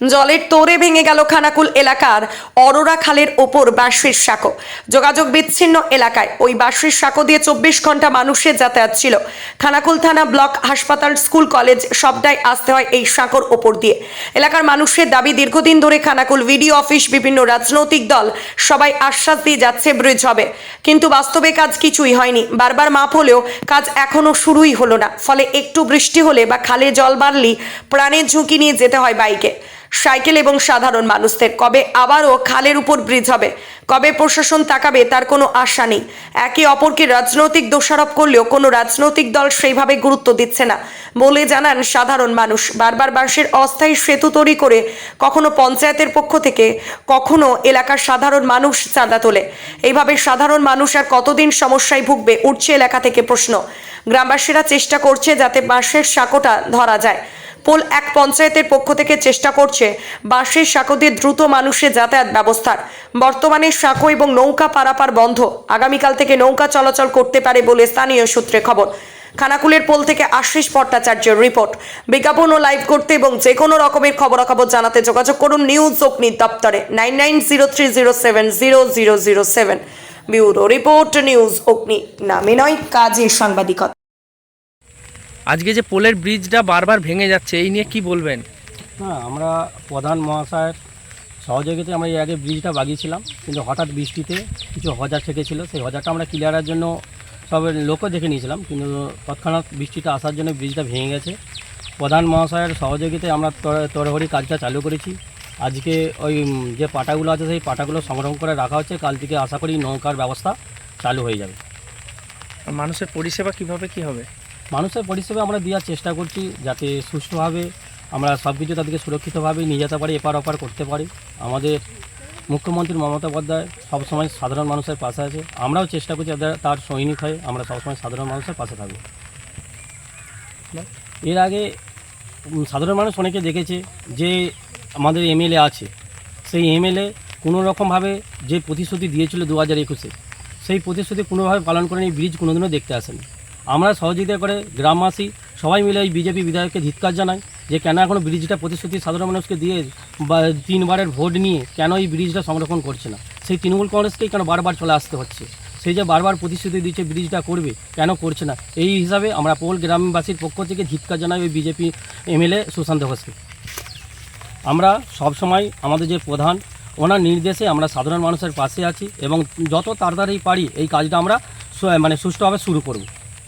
জলের তোরে ভেঙে গেল খানাকুল এলাকার অরোরা খালের ওপর বাঁশের সাঁকো। যোগাযোগ বিচ্ছিন্ন এলাকায় ওই বাঁশের সাঁকো দিয়ে চব্বিশ ঘণ্টা মানুষের যাতায়াত ছিল। খানাকুল থানা ব্লক হাসপাতাল, স্কুল, কলেজ সবটাই আসতে হয় এই সাঁকোর ওপর দিয়ে। এলাকার মানুষের দাবি, দীর্ঘদিন ধরে খানাকুল ভিডিও অফিস, বিভিন্ন রাজনৈতিক দল সবাই আশ্বাস দিয়ে যাচ্ছে ব্রিজ হবে। কিন্তু বাস্তবে কাজ কিছুই হয়নি। বারবার মাপ হলেও কাজ এখনও শুরুই হলো না। ফলে একটু বৃষ্টি হলে বা খালে জল বাড়লেই প্রাণের ঝুঁকি নিয়ে যেতে হয় বাইকে। সাইকেল এবং সাধারণ মানুষদের। কবে আবারও খালের উপর ব্রিজ হবে? কবে প্রশাসন তাকাবে তার কোনো আশা নেই। একে অপরকে রাজনৈতিক দোষারোপ করলেও কোনো রাজনৈতিক দল সেইভাবে গুরুত্ব দিচ্ছে না। বলে জানান সাধারণ মানুষ। বারবার বাঁশের অস্থায়ী সেতু তৈরি করে কখনো পঞ্চায়েতের পক্ষ থেকে, কখনো এলাকার সাধারণ মানুষ চাঁদা তোলে। এইভাবে সাধারণ মানুষ আর কতদিন সমস্যায় ভুগবে, উঠছে এলাকা থেকে প্রশ্ন। গ্রামবাসীরা চেষ্টা করছে যাতে বাঁশের সাঁকোটা ধরা যায়। পোল এক পঞ্চায়েতের পক্ষ থেকে চেষ্টা করছে বাঁশের সাঁকো দিয়ে দ্রুত মানুষের যাতায়াত ব্যবস্থার। বর্তমানে সাঁকো এবং নৌকা পারাপার বন্ধ। আগামীকাল থেকে নৌকা চলাচল করতে পারে বলে স্থানীয় সূত্রে খবর। খানাকুলের পোল থেকে আশিস ভট্টাচার্যের রিপোর্ট। বিজ্ঞাপন ও লাইভ করতে এবং যে কোনো রকমের খবরাখবর জানাতে যোগাযোগ করুন নিউজ অগ্নি দপ্তরে। Nine nine zero three zero seven zero zero zero seven. Bureau report news Agni. নামে নয় কাজে সাংবাদিকতা। আজকে যে পোলের ব্রিজটা বারবার ভেঙে যাচ্ছে এই নিয়ে কি বলবেন? হ্যাঁ আমরা প্রধান মহাশয়ের সহযোগিতায় আমরা এর আগে ব্রিজটা বাগিয়েছিলাম কিন্তু হঠাৎ বৃষ্টিতে কিছু হজার থেকেছিল সেই হজারটা আমরা ক্লিয়ারের জন্য সব লোকও দেখে নিয়েছিলাম কিন্তু তৎক্ষণাৎ বৃষ্টিটা আসার জন্য ব্রিজটা ভেঙে গেছে। প্রধান মহাশয়ের সহযোগিতায় আমরা তর- তড়িঘড়ি কাজটা চালু করেছি। আজকে ওই যে পাটাগুলো আছে সেই পাটাগুলো সংগ্রহ করে রাখা হচ্ছে। কাল থেকে আশা করি নৌকার ব্যবস্থা চালু হয়ে যাবে। মানুষের পরিষেবা কীভাবে কি হবে? মানুষের পরিষেবা আমরা দেওয়ার চেষ্টা করছি যাতে সুষ্ঠুভাবে আমরা সব কিছু তাদেরকে সুরক্ষিতভাবে নিয়ে যেতে পারি, এপার ওপার করতে পারি। আমাদের মুখ্যমন্ত্রী মমতা বন্দ্যোপাধ্যায় সবসময় সাধারণ মানুষের পাশে আছে। আমরাও চেষ্টা করছি তার সৈনিক হয়ে আমরা সবসময় সাধারণ মানুষের পাশে থাকব এর আগে সাধারণ মানুষ অনেকে দেখেছে যে আমাদের এমএলএ আছে। সেই এমএলএ কোনো রকমভাবে যে প্রতিশ্রুতি দিয়েছিল দু হাজার একুশে, সেই প্রতিশ্রুতি কোনোভাবে পালন করেনি, ব্রিজ কোনোদিনও দেখতে আসেনি। আমরা সহযোগিতা করে গ্রামবাসী সবাই মিলে এই বিজেপি বিধায়ককে ধিৎকার জানাই যে কেন এখনও ব্রিজটা প্রতিশ্রুতি সাধারণ মানুষকে দিয়ে বা তিনবারের ভোট নিয়ে কেন এই ব্রিজটা সংরক্ষণ করছে না? সেই তৃণমূল কংগ্রেসকেই কেন বারবার চলে আসতে হচ্ছে? সেই যে বারবার প্রতিশ্রুতি দিচ্ছে ব্রিজটা করবে, কেন করছে না? এই হিসাবে আমরা পোল গ্রামবাসীর পক্ষ থেকে ধিৎকার জানাই ওই বিজেপি এমএলএ সুশান্ত ঘোষকে। আমরা সব সময় আমাদের যে প্রধান, ওনার নির্দেশে আমরা সাধারণ মানুষের পাশে আছি এবং যত তাড়াতাড়ি পারি এই কাজটা আমরা মানে সুষ্ঠুভাবে শুরু করব।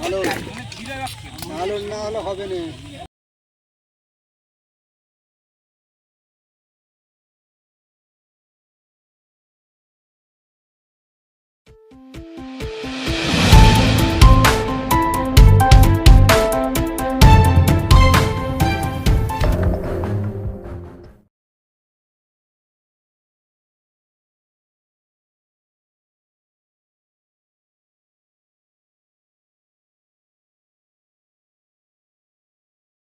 ভালো না হলে হবে না।